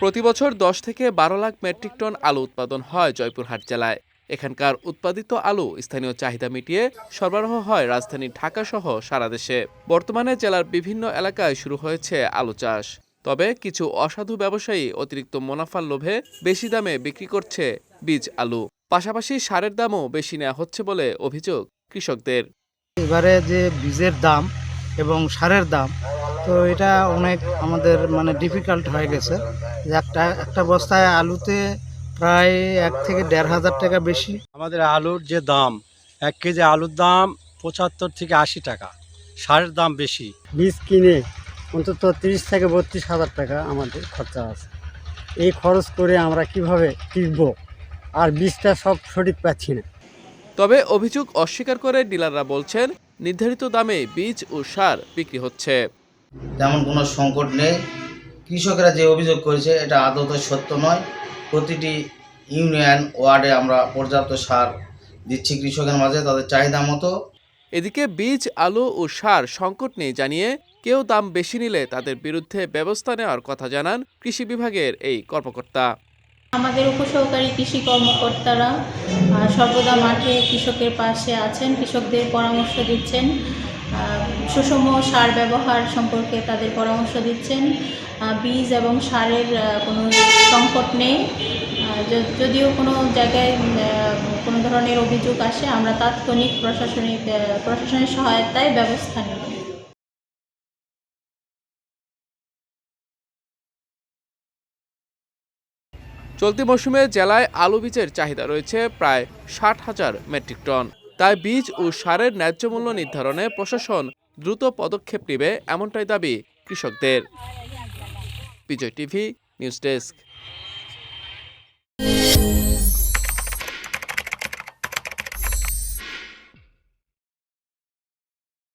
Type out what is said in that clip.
প্রতি বছর দশ থেকে বারো লাখ মেট্রিক টন আলু উৎপাদন হয় জয়পুরহাট জেলায়। এখানকার উৎপাদিত আলু স্থানীয় চাহিদা মিটিয়ে সরবরাহ হয় রাজধানী ঢাকা সহ সারা দেশে। বর্তমানে জেলার বিভিন্ন এলাকায় শুরু হয়েছে আলু চাষ। তবে কিছু অসাধু ব্যবসায়ী অতিরিক্ত মুনাফার লোভে বেশি দামে বিক্রি করছে বীজ আলু। পাশাপাশি সারের দামও বেশি নেওয়া হচ্ছে বলে অভিযোগ কৃষকদের। এবারে যে বীজের দাম এবং সারের দাম। তো এটা অনেক আমাদের মানে ডিফিকাল্ট হয়ে গেছে। যে একটা একটা বস্তায় আলুতে প্রায় এক থেকে দেড় হাজার টাকা বেশি। আমাদের আলুর যে দাম এক কেজি আলুর দাম পঁচাত্তর থেকে আশি টাকা। সারের দাম বেশি। বীজ কিনে অন্তত তিরিশ থেকে বত্রিশ হাজার টাকা আমাদের খরচা আছে। এই খরচ করে আমরা কীভাবে টিকব? আর বীজটা সব সঠিক পাচ্ছি না। তবে অভিযোগ অস্বীকার করে ডিলাররা বলছেন নির্ধারিত দামে বীজ ও সার বিক্রি হচ্ছে। তেমন কোনো সংকট নেই। কৃষকরা যে অভিযোগ করেছে এটা আদত সত্য নয়। প্রতিটি ইউনিয়ন ওয়ার্ডে আমরা পর্যাপ্ত সার দিচ্ছি কৃষকের মাঝে তাদের চাহিদা মতো। এদিকে বীজ আলু ও সার সংকট নেই জানিয়ে কেউ দাম বেশি নিলে তাদের বিরুদ্ধে ব্যবস্থা নেওয়ার কথা জানান কৃষি বিভাগের এই কর্মকর্তা। আমাদের উপসহকারী কৃষি কর্মকর্তারা সর্বদা মাঠে কৃষকের পাশে আছেন, কৃষকদের পরামর্শ দিচ্ছেন সুষম সার ব্যবহার সম্পর্কে তাদের পরামর্শ দিচ্ছেন বীজ এবং সারের কোনো সংকট নেই যদিও কোনো জায়গায় কোনো ধরনের অভিযোগ আসে, আমরা তাৎক্ষণিক প্রশাসনিক প্রশাসনের সহায়তায় ব্যবস্থা নেব। চলতি মৌসুমে জেলায় আলু বীজের চাহিদা রয়েছে প্রায় ষাট হাজার মেট্রিক টন। তাই বীজ ও সারের ন্যায্য মূল্য নির্ধারণে প্রশাসন দ্রুত পদক্ষেপ নেবে এমনটাই দাবি কৃষকদের। Bijoy TV, news desk.